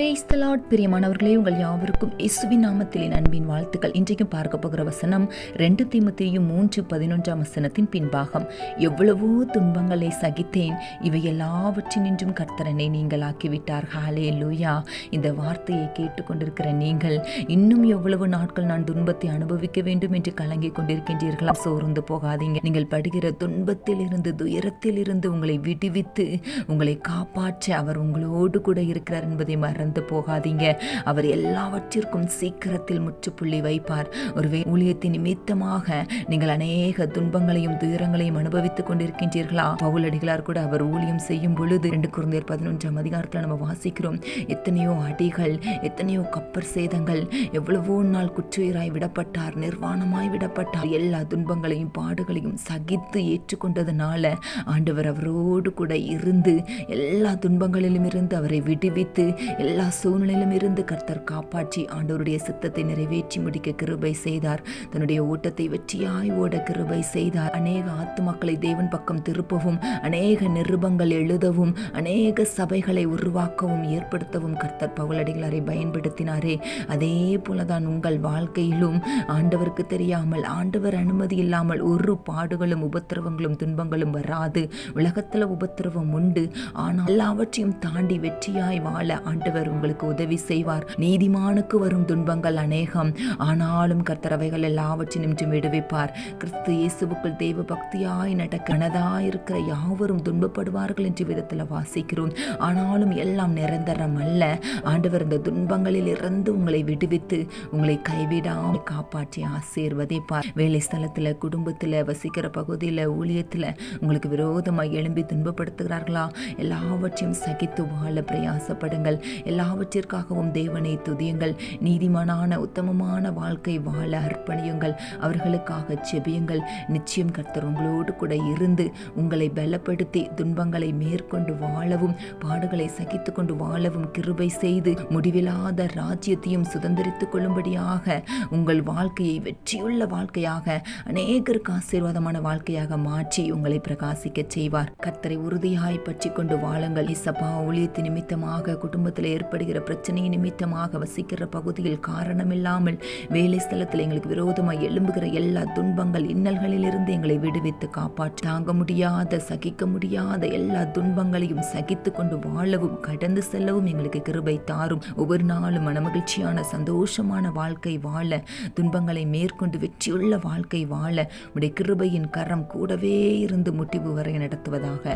Praise the Lord பிரியமானவர்களே உங்கள் யாவருக்கும் இயேசுவின் நாமத்திலின் அன்பின் வாழ்த்துக்கள். இன்றைக்கும் பார்க்க போகிற வசனம் ரெண்டு தீமத்தையும் மூன்று பதினொன்றாம் வசனத்தின் பின்பாகம். எவ்வளவோ துன்பங்களை சகித்தேன் இவை எல்லாவற்றினின்றும் கர்த்தரனை நீங்கள் ஆக்கிவிட்டார். ஹாலே லூயா இந்த வார்த்தையை கேட்டுக்கொண்டிருக்கிற நீங்கள் இன்னும் எவ்வளவு நாட்கள் நான் துன்பத்தை அனுபவிக்க வேண்டும் என்று கலங்கிக் கொண்டிருக்கின்றீர்களா? சோர்ந்து போகாதீங்க. நீங்கள் படுகிற துன்பத்தில் இருந்து துயரத்தில் இருந்து உங்களை விடுவித்து உங்களை காப்பாற்ற அவர் உங்களோடு கூட இருக்கிறார் என்பதை மறந்து போகாதீங்க. அவர் எல்லாவற்றிற்கும் சீக்கிரத்தில் முற்றுப்புள்ளி வைப்பார். ஒரு ஊழியத்தின் நிமித்தமாக நீங்கள் அநேக துன்பங்களையும் துயரங்களையும் அனுபவித்துக் கொண்டிருக்கின்றீர்களா? பவுலடிகளார் கூட அவர் ஊழியம் செய்யும் பொழுது ரெண்டு குழந்தையர் பதினொன்றாம் அதிகாரத்தில் நம்ம வாசிக்கிறோம். எத்தனையோ அடிகள் எத்தனையோ கப்பர் சேதங்கள் எவ்வளவோ நாள் குற்றுயிராய் விடப்பட்டார் நிர்வாணமாய் விடப்பட்டார். எல்லா துன்பங்களையும் பாடுகளையும் சகித்து ஏற்றுக்கொண்டதுனால ஆண்டவர் அவரோடு கூட இருந்து எல்லா துன்பங்களிலும் இருந்து அவரை விடுவித்து எல்லா சூழ்நிலையிலும் இருந்து கர்த்தர் காப்பாற்றி ஆண்டவருடைய சித்தத்தை நிறைவேற்றி முடிக்க கிருபை செய்தார். தன்னுடைய ஓட்டத்தை வெற்றியாய் ஓட கிருபை செய்தார். அநேக ஆத்துமக்களை தேவன் பக்கம் திருப்பவும் அநேக நிருபங்கள் எழுதவும் அநேக சபைகளை உருவாக்கவும் ஏற்படுத்தவும் கர்த்தர் பவுலடிகளாரை பயன்படுத்தினாரே. அதே போலதான் உங்கள் வாழ்க்கையிலும் ஆண்டவருக்கு தெரியாமல் ஆண்டவர் அனுமதி இல்லாமல் ஒரு பாடுகளும் உபத்திரவங்களும் துன்பங்களும் வராது. உலகத்தில் உபத்திரவம் உண்டு. ஆனால் எல்லாவற்றையும் தாண்டி வெற்றியாய் வாழ ஆண்டவர் உங்களுக்கு உதவி செய்வார். நீதிமானுக்கு வரும் துன்பங்கள் அநேகம். ஆனாலும் கர்த்தரவைகள் எல்லாவற்றினும் விடுவிப்பார். கிறிஸ்து இயேசுவுக்குள் தெய்வ பக்தியாய் நடக்கனதாயிருக்கிற யாவரும் துன்பப்படுவார்கள் என்ற விதத்தில் வாசிக்கிறோம். ஆனாலும் எல்லாம் நிரந்தரம் அல்ல. ஆண்டவர் இந்த துன்பங்களில் இருந்து உங்களை விடுவித்து உங்களை கைவிடாமல் காப்பாற்றி ஆசீர்வதிப்பார். வேலை ஸ்தலத்தில் குடும்பத்தில் வசிக்கிற பகுதியில் ஊழியத்தில் உங்களுக்கு விரோதமாக எழும்பி துன்பப்படுத்துகிறார்களா? எல்லாவற்றையும் சகித்து வாழ பிரயாசப்படுங்கள். எல்லாவற்றிற்காகவும் தேவனை துதியுங்கள். நீதிமானான உத்தமமான வாழ்க்கை வாழ அர்ப்பணியுங்கள். அவர்களுக்காக செபியுங்கள். நிச்சயம் கர்த்தர் உங்களோடு கூட இருந்து உங்களை பலப்படுத்தி துன்பங்களை மேற்கொண்டு வாழவும் பாடுகளை சகித்து கொண்டு வாழவும் கிருபை செய்து முடிவில்லாத ராஜ்யத்தையும் சுதந்திரித்துக் கொள்ளும்படியாக உங்கள் வாழ்க்கையை வெற்றியுள்ள வாழ்க்கையாக அநேகருக்கு ஆசீர்வாதமான வாழ்க்கையாக மாற்றி உங்களை பிரகாசிக்க செய்வார். கர்த்தரை உறுதியாய் பற்றி கொண்டு வாழுங்கள். இசப்பா ஊழியத்தின் நிமித்தமாக குடும்பத்தில் ஏற்படுகிற பிரச்சனை நிமித்தமாக வசிக்கிற பகுதியில் காரணமில்லாமல் வேலை ஸ்தலத்தில் எங்களுக்கு விரோதமாக எழும்புகிற எல்லா துன்பங்கள் இன்னல்களிலிருந்து எங்களை விடுவித்து காப்பாற்ற தாங்க முடியாத சகிக்க முடியாத எல்லா துன்பங்களையும் சகித்து கொண்டு வாழவும் கடந்து செல்லவும் எங்களுக்கு கிருபை தாரும். ஒவ்வொரு நாளும் மனமகிழ்ச்சியான சந்தோஷமான வாழ்க்கை வாழ துன்பங்களை மேற்கொண்டு வெற்றியுள்ள வாழ்க்கை வாழ உடைய கிருபையின் கரம் கூடவே இருந்து முடிவு வரை நடத்துவதாக.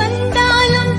வந்தாலும்